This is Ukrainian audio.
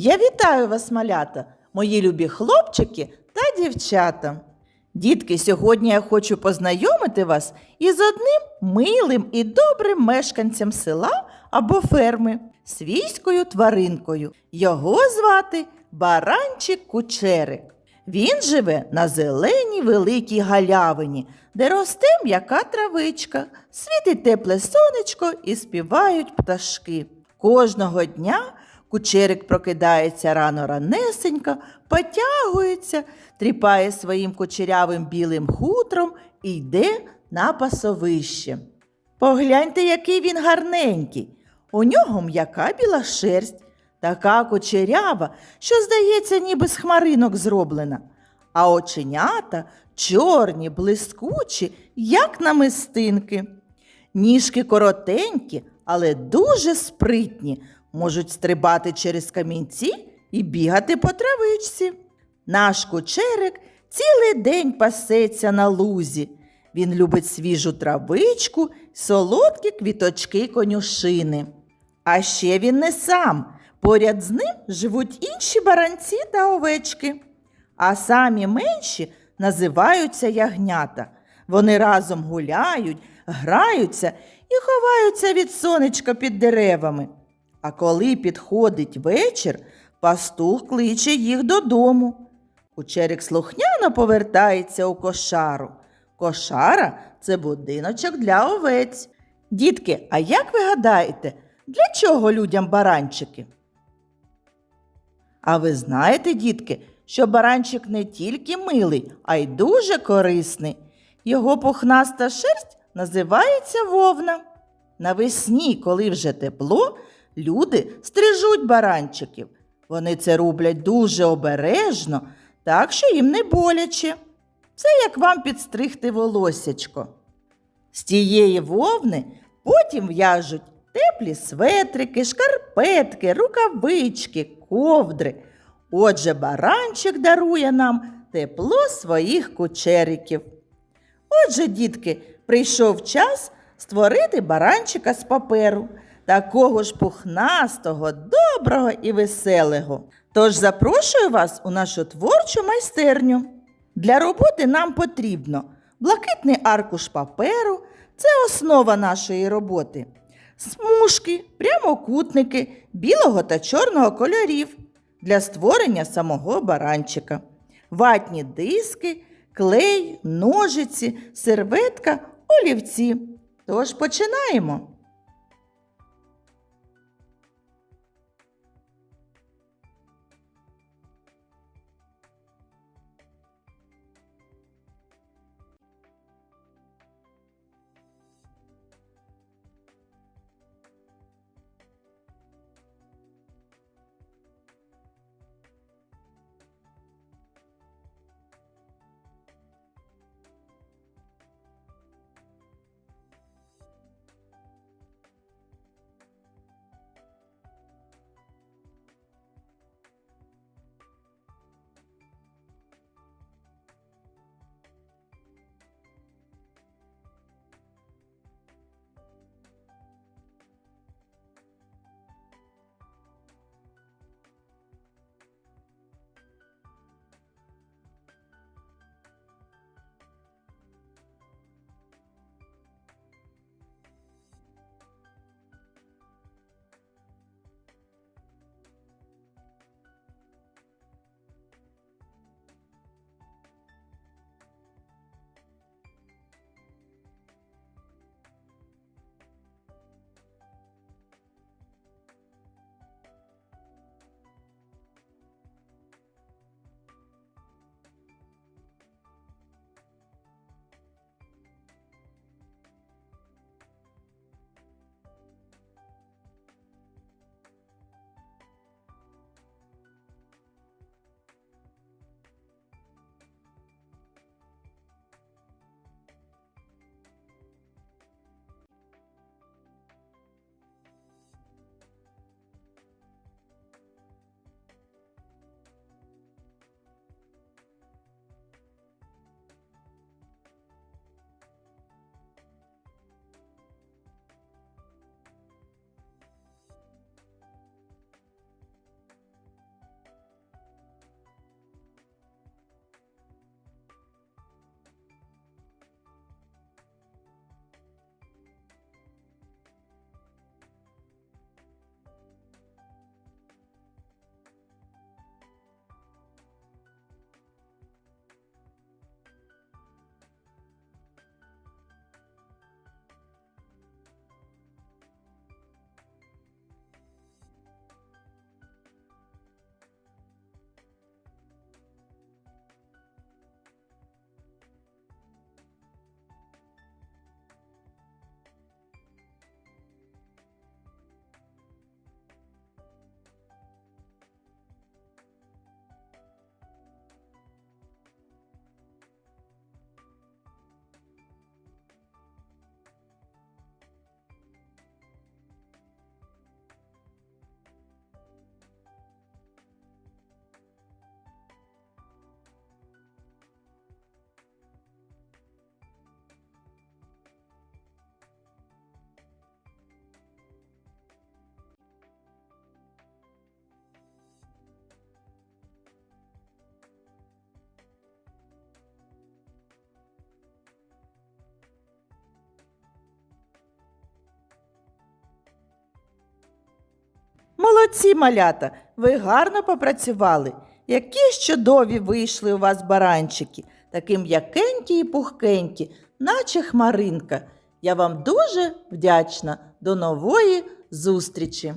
Я вітаю вас, малята, мої любі хлопчики та дівчата. Дітки, сьогодні я хочу познайомити вас із одним милим і добрим мешканцем села або ферми, свійською тваринкою. Його звати Баранчик Кучерик. Він живе на зеленій великій галявині, де росте м'яка травичка, світить тепле сонечко і співають пташки. Кожного дня кучерик прокидається рано ранесенько, потягується, тріпає своїм кучерявим білим хутром і йде на пасовище. Погляньте, який він гарненький. У нього м'яка біла шерсть, така кучерява, що, здається, ніби з хмаринок зроблена. А оченята чорні, блискучі, як намистинки. Ніжки коротенькі, але дуже спритні, можуть стрибати через камінці і бігати по травичці. Наш кучерик цілий день пасеться на лузі. Він любить свіжу травичку, солодкі квіточки конюшини. А ще він не сам. Поряд з ним живуть інші баранці та овечки. А самі менші називаються ягнята. Вони разом гуляють, граються і ховаються від сонечка під деревами. А коли підходить вечір, пастух кличе їх додому. Кучерик слухняно повертається у кошару. Кошара це будиночок для овець. Дітки, а як ви гадаєте, для чого людям баранчики? А ви знаєте, дітки, що баранчик не тільки милий, а й дуже корисний. Його пухнаста шерсть називається вовна. Навесні, коли вже тепло, люди стрижуть баранчиків. Вони це роблять дуже обережно, так що їм не боляче. Це як вам підстригти волосячко. З тієї вовни потім в'яжуть теплі светрики, шкарпетки, рукавички, ковдри. Отже, баранчик дарує нам тепло своїх кучериків. Отже, дітки, прийшов час створити баранчика з паперу, такого ж пухнастого, доброго і веселого. Тож запрошую вас у нашу творчу майстерню. Для роботи нам потрібно блакитний аркуш паперу це основа нашої роботи. Смужки, прямокутники білого та чорного кольорів для створення самого баранчика, ватні диски, клей, ножиці, серветка, олівці. Тож починаємо. Молодці, малята, ви гарно попрацювали. Які ж чудові вийшли у вас баранчики, такі м'якенькі і пухкенькі, наче хмаринка. Я вам дуже вдячна. До нової зустрічі!